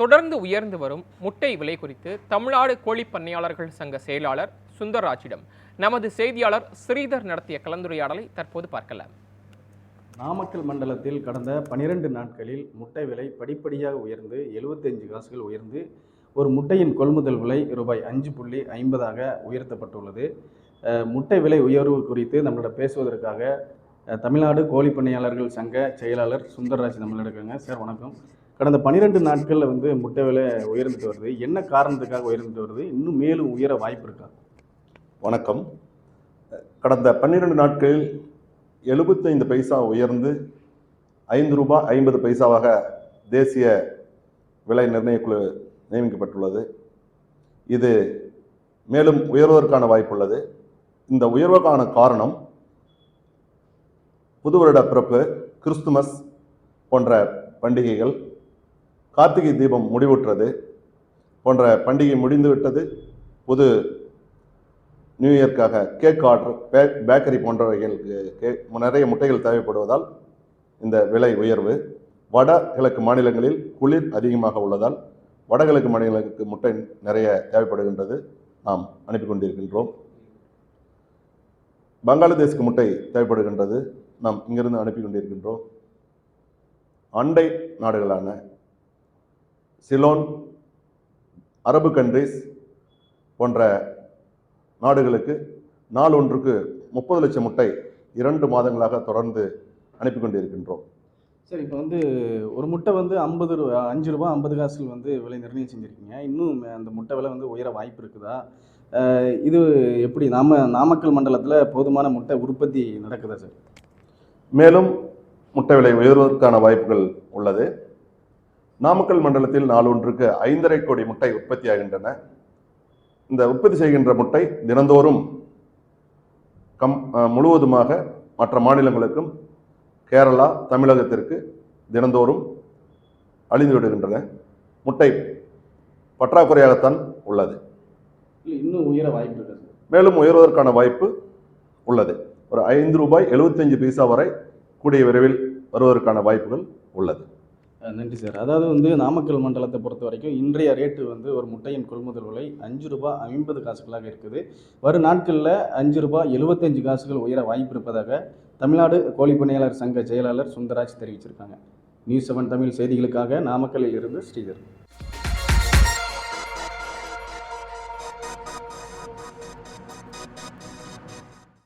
தொடர்ந்து உயர்ந்து வரும் முட்டை விலை குறித்து தமிழ்நாடு கோழி பண்ணையாளர்கள் சங்க செயலாளர் சுந்தர்ராஜிடம் நமது செய்தியாளர் ஸ்ரீதர் நடத்திய கலந்துரையாடலை தற்போது பார்க்கலாம். நாமக்கல் மண்டலத்தில் கடந்த பனிரெண்டு நாட்களில் முட்டை விலை படிப்படியாக உயர்ந்து 75 காசுகள் உயர்ந்து ஒரு முட்டையின் கொள்முதல் விலை ரூபாய் அஞ்சு புள்ளி ஐம்பதாக உயர்த்தப்பட்டுள்ளது. முட்டை விலை உயர்வு குறித்து நம்மளோட பேசுவதற்காக தமிழ்நாடு கோழி பண்ணையாளர்கள் சங்க செயலாளர் சுந்தர்ராஜ் நம்மளோட இருக்காங்க. சார் வணக்கம். கடந்த பன்னிரெண்டு நாட்களில் வந்து முட்டை விலை உயர்ந்துட்டு வருது. என்ன காரணத்துக்காக உயர்ந்துட்டு வருது? இன்னும் மேலும் உயர வாய்ப்பு இருக்கா? வணக்கம். கடந்த பன்னிரெண்டு நாட்களில் எழுபத்தைந்து பைசா உயர்ந்து ஐந்து ரூபாய் ஐம்பது பைசாவாக தேசிய விலை நிர்ணயக்குழு நியமிக்கப்பட்டுள்ளது. இது மேலும் உயர்வதற்கான வாய்ப்புள்ளது. இந்த உயர்வுக்கான காரணம் புது வருட பிறப்பு கிறிஸ்துமஸ் போன்ற பண்டிகைகள். கார்த்திகை தீபம் முடிவுற்றது. போன்ற பண்டிகை முடிந்துவிட்டது. புது நியூ இயர்க்காக கேக் ஆர்டர் பே பேக்கரி போன்றவைகளுக்கு கேக் நிறைய முட்டைகள் தேவைப்படுவதால் இந்த விலை உயர்வு. வட கிழக்கு மாநிலங்களில் குளிர் அதிகமாக உள்ளதால் வடகிழக்கு மாநிலங்களுக்கு முட்டை நிறைய தேவைப்படுகின்றது. நாம் அனுப்பி கொண்டிருக்கின்றோம். பங்களாதேஷ்க்கு முட்டை தேவைப்படுகின்றது. நாம் இங்கிருந்து அனுப்பி கொண்டிருக்கின்றோம். அண்டை நாடுகளான சிலோன் அரபு கண்ட்ரிஸ் போன்ற நாடுகளுக்கு நாள் ஒன்றுக்கு முப்பது லட்சம் முட்டை இரண்டு மாதங்களாக தொடர்ந்து அனுப்பி கொண்டிருக்கின்றோம். சார் இப்போ வந்து ஒரு முட்டை வந்து ஐம்பது ரூபா அஞ்சு ரூபா ஐம்பது காசுகள் வந்து விலை நிர்ணயம் செஞ்சுருக்கீங்க. இன்னும் அந்த முட்டை விலை வந்து உயர வாய்ப்பு இருக்குதா? இது எப்படி நாம நாமக்கல் மண்டலத்தில் போதுமான முட்டை உற்பத்தி நடக்குதா சார்? மேலும் முட்டை விலை உயர்வதற்கான வாய்ப்புகள் உள்ளது. நாமக்கல் மண்டலத்தில் நாள் ஒன்றுக்கு ஐந்தரை கோடி முட்டை உற்பத்தியாகின்றன இந்த உற்பத்தி செய்கின்ற முட்டை தினந்தோறும் கம் முழுவதுமாக மற்ற மாநிலங்களுக்கும் கேரளா தமிழகத்திற்கு தினந்தோறும் அழிந்து விடுகின்றன. முட்டை பற்றாக்குறையாகத்தான் உள்ளது. இன்னும் உயர வாய்ப்பு மேலும் உயர்வதற்கான வாய்ப்பு உள்ளது. ஒரு ஐந்து ரூபாய் எழுபத்தஞ்சு பைசா வரை கூடிய விரைவில் வருவதற்கான வாய்ப்புகள் உள்ளது. நன்றி சார். அதாவது வந்து நாமக்கல் மண்டலத்தை பொறுத்த வரைக்கும் இன்றைய ரேட்டு வந்து ஒரு முட்டையின் கொள்முதல் விலை அஞ்சு ரூபாய் ஐம்பது காசுகளாக இருக்குது. வரும் நாட்களில் அஞ்சு ரூபாய் எழுபத்தஞ்சு காசுகள் உயர வாய்ப்பு இருப்பதாக தமிழ்நாடு கோழி பணியாளர் சங்க செயலாளர் சுந்தராஜ் தெரிவிச்சிருக்காங்க. நியூஸ் செவன் தமிழ் செய்திகளுக்காக நாமக்கல்லில் இருந்து ஸ்ரீதர்.